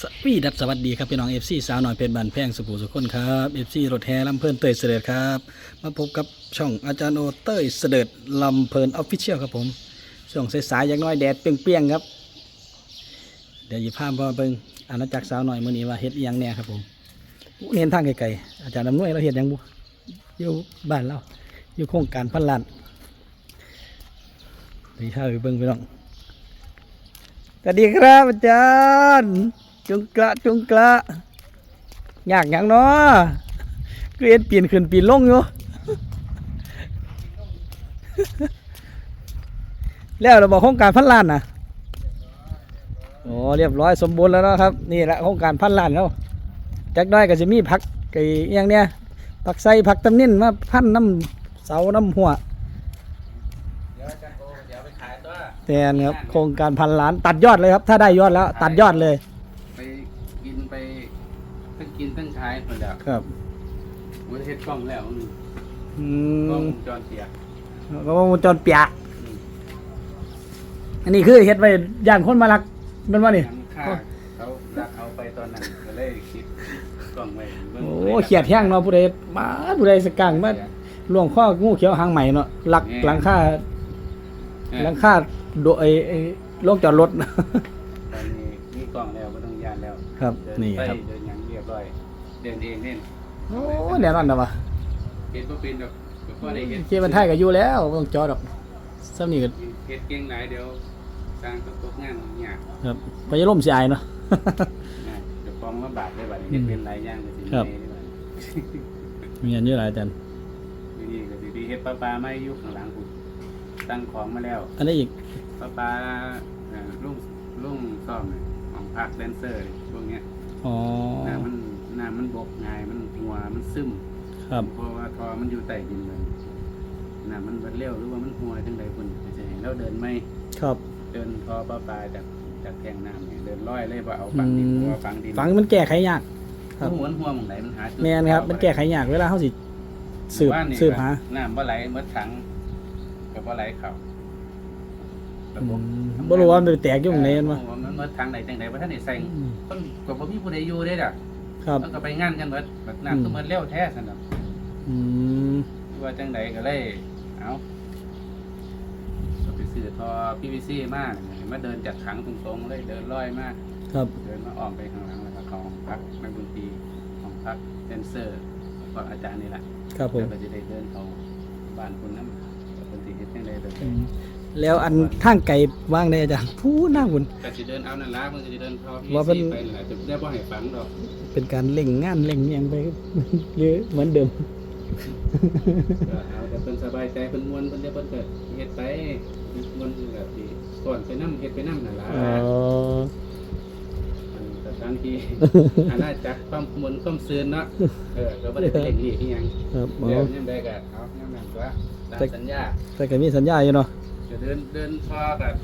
สวีดับสวัสดีครับพี่น้อง FC สาวหน่อยเพชรบันแพงสุภูสุคนครับ FC รถแห่ลำเพลินเตยเสด็จครับมาพบกับช่องอาจารย์โอเตยเสด็จลำเพลินออฟฟิเชียลครับผมช่วงสายๆอย่างน้อยแดดเปรี้ยงๆครับ เดี๋ยวหยิบภาพมาเบิ่งอาณาจักรสาวหน่อยมื้อนี้ว่าเฮ็ดอิหยังแน่ครับผมเห็นทางไกลๆอาจารย์ดำนวยเราเฮ็ดยังบุอยู่บ้านเราอยู่โครงการพันล้านไปข้าวไปเบิ่งพี่น้องสวัสดีครับอาจารย์ จุงกระจุงกระอยากอย่างเนาะเกรียนปีนขึ้นปีนลงอยู่แล้วเราบอกโครงการพันล้านนะโอ้เรียบร้อยสมบูรณ์แล้วเนาะครับ นี่แหละโครงการพันล้านแล้วจักได้ก็จะมีผักไก่อหย่างเนี้ยผักไส้ผักตำนินมาพันน้ำเสาน้ำหัวเดี๋ยวอาจารย์โอเดี๋ยวไปขายตัวแทนครับโครงการพันล้านตัดยอดเลยครับ ถ้าได้ยอดแล้ว ตัดยอดเลยไปกินไป ทั้งกินทั้งขายหมดแล้วครับมันเฮ็ดกล้องแล้วนี่อืกล้องมวงจรเสียก็วงจรเปียก อันนี้คือเฮ็ดไว้ย่านคนมารักเป็นว่านี่ทั้งค่าเขารักเอาไปตอนนั้นก็เลยคิดกล้องไว้บิ่งโอ้เขียดแห้งเนาะผู้ใดมาผู้ใดสกังมาล่วงข้องูเขียวหางใหม่เนาะหลักหลังคาเออหลังคาโดไอ้ไอ้โลกจอดรถ ครับเดินี่ไปครับ เดินอย่างเรียบร้อย เดินเองเล่นโอ้แน่นอนนะวะเฮ็ดบ่เป็นดอกก็พอได้เฮ็ดเกี่มันไทยก็อยู่แล้วบ่ต้องจอดอกซ้ำนี่ก็เฮ็ดเก่งหลายเดี๋ยวสร้างตกงานยากครับไปจะล่มสิอายเนาะ นะเดี๋ยวฟ้องลำบากได้บัดนี้เฮ็ดเป็นหลายอย่างก็สิครับเหนื่อยได้บัดมีอันเยอะหลายอาจารย์นี่นี่ก็ดีๆเฮ็ดปลาปลาไม่ยุคข้างหลังกูตั้งของมาแล้ว อันนี้อีกปลาปลาเอ่อลุงลุงซ่อมเนี่ยของ ภาคแดนเซอร์เนี่ยพวกเนี้ยอ๋อน้ำมันน้ำมันบกง่ายมันหัวมันซึมครับเพราะว่าทอมันอยู่ใต้ดินเลยน้ำมันบัดเร็วหรือว่ามันหัวจังใดคนไม่ใช่แล้วเดินไม่ครับเดินทอปลาปลาจากจากแทงน้ำเนี่ยเดินร้อยเลยว่าเอาฝังดินอืมหัวฝังดินฝังมันแก้ไขยากครับหัวมันหัวหมองไหนมันหาจุดแมนครับ มันแก้ไขยากเวลาเขาสิสืบว่านนี่สืบหาน้ำบ่ไหลเมื่อถังกับบ่ไหลเข่าระบบอืมบ่รู้ว่ามันไปแตกอยู่ตรงไหนมัน วะมันเมื่อถังไหนจังไดบ่ทันได้ใส่อืมคนก็บ่มีผู้ใดอยู่เด้ด่ะครับมันก็ไปงานกันเบิดแบบน้ำก็เหมือนเร็วแท้ซั่นน่ะอืมว่าจังไดก็เลยเอาก็ไปซื้อทอ PVC มาเนี่ยมาเดินจากถังตรงๆเลยเดินลอยมาครับเดินมาอ้อมไปข้างหลังแล้วก็เข้าห้องพักนักดนตรีห้องพักแดนเซอร์ก็อาจารย์นี่แหละครับผมแล้วก็จะได้เดินเข้าบ้านคุณนำคนที่เฮ็ดจังไดเดินไปอืม แล้วอันทางไก่ว่างได้อาจารย์ผู้หน้าหุ่นก็สิเดินเอานั่นล่ะมันก็สิเดินเข้าว่าเป็น PVC ไปนั่นล่ะจะได้บ่ให้ฝังดอกเป็นการเล่งงานเล่งหยังไปหรือเหมือนเดิมก็เอาแต่เพิ่นสบายใจเพิ่นม่วนเพิ่นจะเพิ่นก็เฮ็ดไปม่วนคือแบบที่ก่อนไปนำเฮ็ดไปนำนั่นล่ะอ๋ออันสถานที่อาณาจักรความมนต์ความซื่นเนาะเออก็บ่ได้ไปเล่นนี่อีหยังครับอ๋อเดี๋ยวยามใดก็เอายามนั้นก็ตามสัญญาแต่ก็มีสัญญาอยู่เนาะจะ เดินเดินพอกับ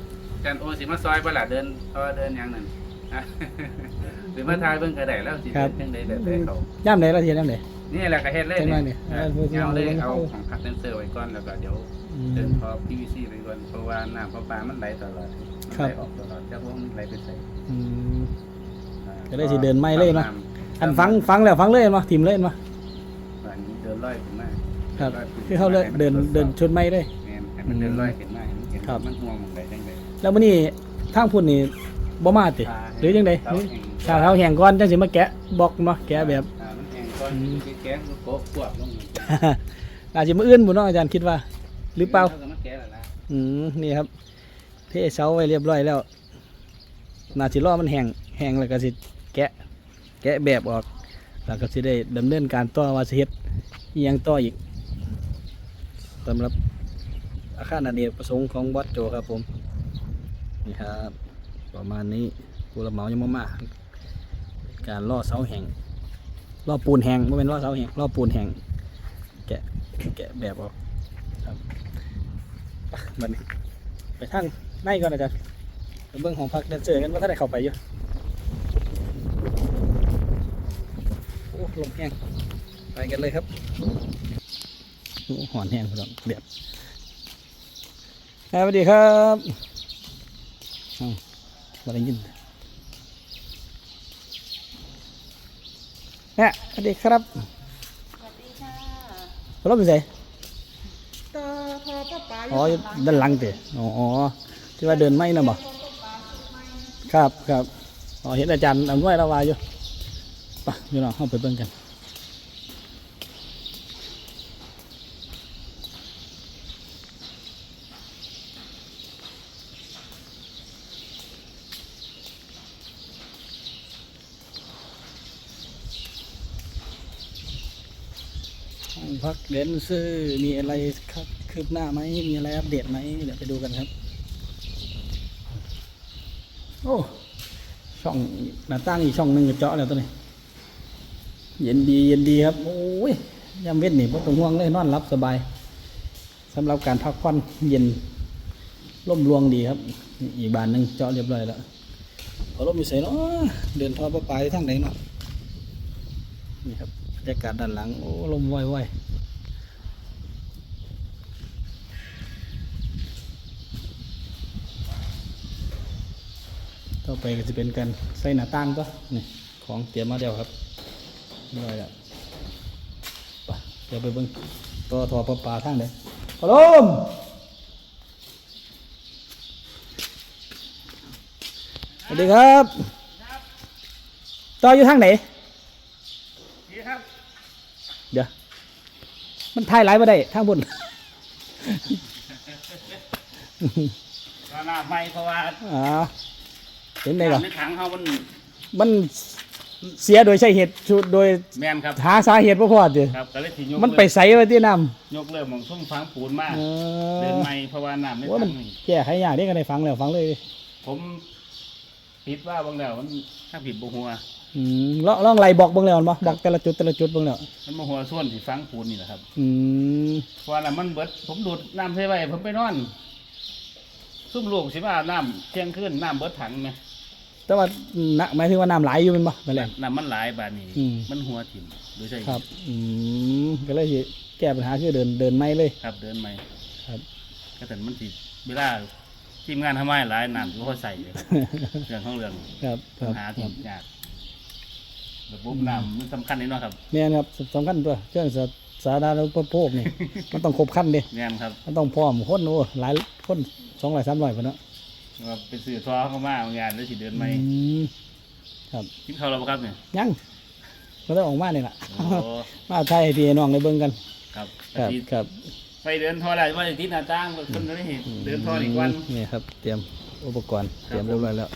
การโอสิมาซอยบ่ล่ะเดินพอเดินหยังนั่นฮะหรือมาทายเบิ่งก็ได้แล้วสิเดินจังได๋เดินไปเขาย่ามไหนละเทียนย่ามไหน นี่แหละก็เฮ็ดเลยจังหวะนี่นี่เออเพื่อที่เอาเลยเอาเอาลงของพักแดนเซอร์ไว้ก่อนแล้วก็เดี๋ยวอืมเดินพอ PVC ไปก่อนเพราะว่าน้ำประปามันไหลตลอดมันครับไหลออกตลอดจากว่ามันไหลไปใส่อืม อ่าก็ได้สิเดินไม่เลยเนาะตามำอันฟังฟังแล้วฟังเลยเห็นปะทีมเลยเห็นปะอันนี้เดินลอยขึ้นมาครับดินลยขึ้นคือเขาเลยเดินเดินชนไม่เลยแม่นให้มันเดินลอยขึ้น ครับ มันห่วงหมองใดจังใดแล้วมื้อนี้ทางพุ่นนี่บ่มาติ หรือจังไดเท้าแห้งชาเท้าแห้งก่อนจังสิมาแกะบอกมาแกะแบบ อ่ามันแห้งก่อนอืม สิแกะมันโกบกวบลงอาจจะมื้ออื่นบ่เนาะอาจารย์คิดว่า หรือเปล่า ก็มาแกะแล้วล่ะอืมนี่ครับเทเสาไว้เรียบร้อยแล้วน่าสิรอมันแห้งแห้งแล้วก็สิแกะ แกะแบบออก แล้วก็สิได้ดำเนินการต่อว่าสิเฮ็ดอีหยังต่ออีกสำหรับ อาคารอเนกประสงค์ของวัดโจครับผมนี่ครับประมาณนี้ผู้รับเหมายังมามาการล่อเสาแห้งล่อปูนแห้งไม่เป็นล่อเสาแห้งล่อปูนแห้งแกะแกะแบบออกครับไปมันไปทางในก่อนอาจารย์ไปเบื้องของพักแดนเซอกันว่าถ้าได้เข้าไปอยู่โอ้ลมแห้งไปกันเลยครับโอ้หอนแห้งครับเดือด สวัสดีครับอ้าวบ่ได้ยินเนี่ยสวัสดีครับสวัสดีค่ะรถเป็นไงต่อพอป้าป๋าอ๋ออยู่ด้านหลังเตะอ๋อที่ว่าเดินไม่นะบ่ครับครับอ๋อเห็นอาจารย์อำนวยระวาอยู่ไปพี่น้องเข้าไปเบิ่งกัน พักเดนซื้อมีอะไรครับคืบหน้าไหมมีอะไรอัปเดตไหมเดี๋ยวไปดูกันครับ โอ้ช่องหน้าตั้งอีกช่องหนึ่งก็เจาะแล้วตัวนี้ เย็นดีเย็นดีครับ โอ้ยยามเว้นนี่บ่ต้องห่วงเลยนอนรับสบายสำหรับการพักผ่อนเย็นร่มรวงดีครับ อีกบานหนึ่งเจาะเรียบร้อยแล้วเอาลมอยู่ใส่เนาะเดินทอดไปทางไหนเนาะนี่ครับบรรยากาศด้านหลังโอ้ลมว่อยๆ อไปก็จะเป็นการใส่หน้าต่างก็นี่ของเตรียมมาแล้วครับเรียบร้อยแล้วไปเดี๋ยวไปเบิ่งต่อทอปลาปลาทางไหนพอลมสวัสดีครับต่ออยู่ทางไหนนี่ครับเดี๋ยวมันถ่ายไลฟ์มาได้ทางบนก็หน้าไม่เพราะว่าอ๋อ เห็นได้เหรอในถังเขามันมันเสียโดยใช่เหตุชุดโดยแม่นครับหาสาเหตุบ่พอเดียครับก็เลยสิยกมันไปใส่ไว้ที่น้ยกเลิกหมองทุ่งฟังปูนมาำเอเดินอไม่เพราะว่าน้ำในว่าถัมันงนี่แก้ให้ยากได้กันได้ฟังแล้วฟังเลยผมผิดว่าบางแล้วมันถ้าผิดบ่หัว อืมลองลองไล่บอกเบิ่งแล้วมันบ่บอกแต่ละจุดแต่ละจุดเบิ่งแล้วมันบ่หัวส่วนที่ฟังปูนนี่แหละครับอืมเพราะว่าน้ำมันเบิด ผมดูดน้ำใส่ไว้ผมไปนอนซุ่มลูกสิมาอาบน้ำเที่ยงคืนน้ำเบิดถังไหม แต่ว่านะหมายถึงว่าน้ำไหลอยู่แมันบ่นั่นแหละ น้ำมันหลายบาดนี้อืม มันหัวถิ่มโดยใช่ครับ อืมก็เลยสิแก้ปัญหาคือเดินเดินไม่เลย ครับเดินไม่ครับ ก็แต่มันสิเวลาทีมงานทำไมหลายน้ำก็ค่อยใส่เลยครับ เรื่องของเรื่องครับคปัรัญบหาคที่รับยากระบบน้ำมันสำคัญนิดหน่อยครับแม่นครับสำคัญตัวเครื่องสาสาธารณูปโภคนี่ มันต้องครบครันเด้งานครับ มันต้องพร้อมคนโอ้หลายคนสองร้อยสามร้อยคนเนาะ ว่าไปซื้อทอเข้ามางานแล้วสิเดินไม่อืมครับกินข้าวเราบ่ครับเนี่ยยังมันต้องออกมาเนี่ยล่ะ โอ้ มาไทยให้พี่ให้น้องได้เบิ่งกัน ครับครับที่ครับไปเดินทอได้ว่าจะทิศหน้าต่างคนจะได้เห็นเดินทออีกวัน นี่ครับ เตรียมอุปกรณ์ครับเตรียมเรียบร้อยแล้ว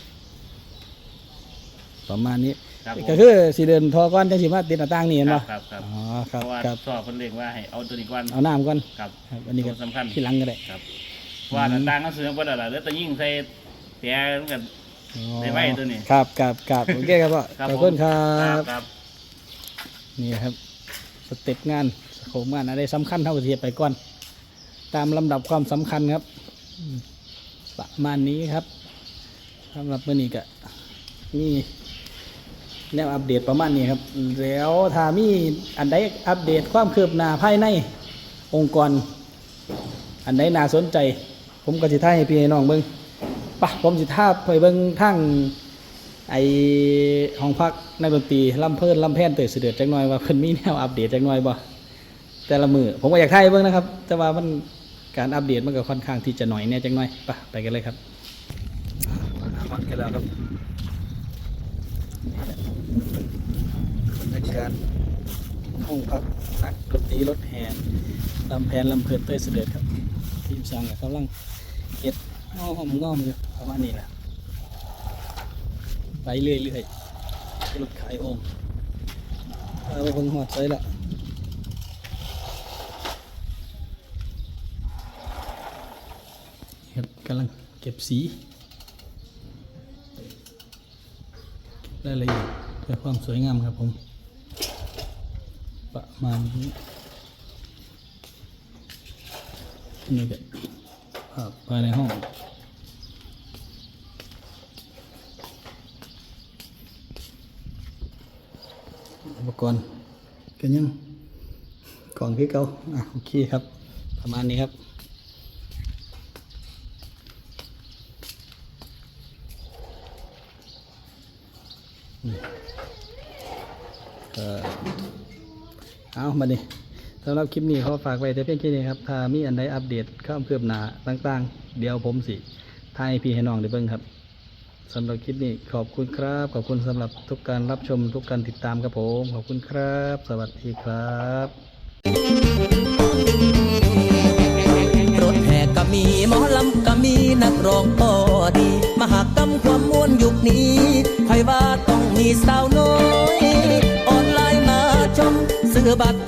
ประมาณนี้ ครับผม ก็คือสิเดินทอก่อนจังสิมาติดหน้าต่างนี่เห็นครับ่บครับครับอ๋อคเพรับราะว่าครับชอบคนเรียกว่าให้เอาตัวนี้ก่อนเอาน้ำก่อนครับ ครับ อันนี้ก็ตัวสำคัญ ที่หลังก็ได้ ครับ ว่าหน้าต่างก็ซื้อมาแล้วล่ะแล้วแต่ยิ่งใส่แต่กันอ๋อได้ไว้ตัวนี้ ครับครับครับโอเคครับพ่อครับขอบคุณครัครับบ ครับ นี่ครับสเต็ปงานสโคปงานอะไรสำคัญเท่ากับเทียบไปก่อน ตามลำดับความสำคัญครับอืมประมาณนี้ครับสำหรับมื่อนี้ก็นี่แนวอัปเดตประมาณนี้ครับ แล้วถ้ามีอันใดอัปเดตความคืบหน้าภายในองค์กร อันใดน่าสนใจ ผมก็จะท่าให้พี่ให้น้องเบิ้งปะผมจะท่าไปเบิ้งทั้งไอห้องพักนักดนตรีลำเพิ่นลำแพนเตยเสด็จจักหน่อยว่าเพิ่นมีแนวอัปเดตจักหน่อยบ่แต่ละมือผมก็อยากถ่ายเบิ่งนะครับ แต่ว่ามันการอัปเดตมันก็ค่อนข้างที่จะหน่อยแน่จักหน่อยไปไปกันเลยครับฮอดกันแล้วครับบรรยากาศห้องพักนักดนตรีรถแห่ลำแพนลำเพิ่นเตยเสด็จครับ ทีมช่างกำลัง เฮ็ดอ้อมงอมอยู่ประมาณนี้แหละไปเรื่อยๆรถขายองเอาไปเพิ่งหอดใส่ละครับกำลังเก็บสีเก็บรายละเอียดเพื่อความสวยงามครับผม ประมาณนี้นี่ก็ ภาพภายในห้องอุปกรณ์กันยังกล่องที่เก่าอะโอเคครับ ประมาณนี้ครับเอามาดิำหรับคลิปนี้ขอฝากไว้แต่เพียงแค่นี้ครับถ้ามีอันใดอัปเดตข้ามเคืบหนาต่างๆ เดี๋ยวผมสิทายพี่ให้น้องได้เบิ่งครับสำหรับคลิปนี้ขอบคุณครับ ขอบคุณสำหรับทุกการรับชมทุกการติดตามครับผมขอบคุณครับ สวัสดีครับรถแห่ก็มีหมอลำก็มีนักร้องก็ดี มหากรรมความม่วนยุคนี้ใครว่าต้องมีสาวน้อย ออนไลน์มาชมซื้อบัตร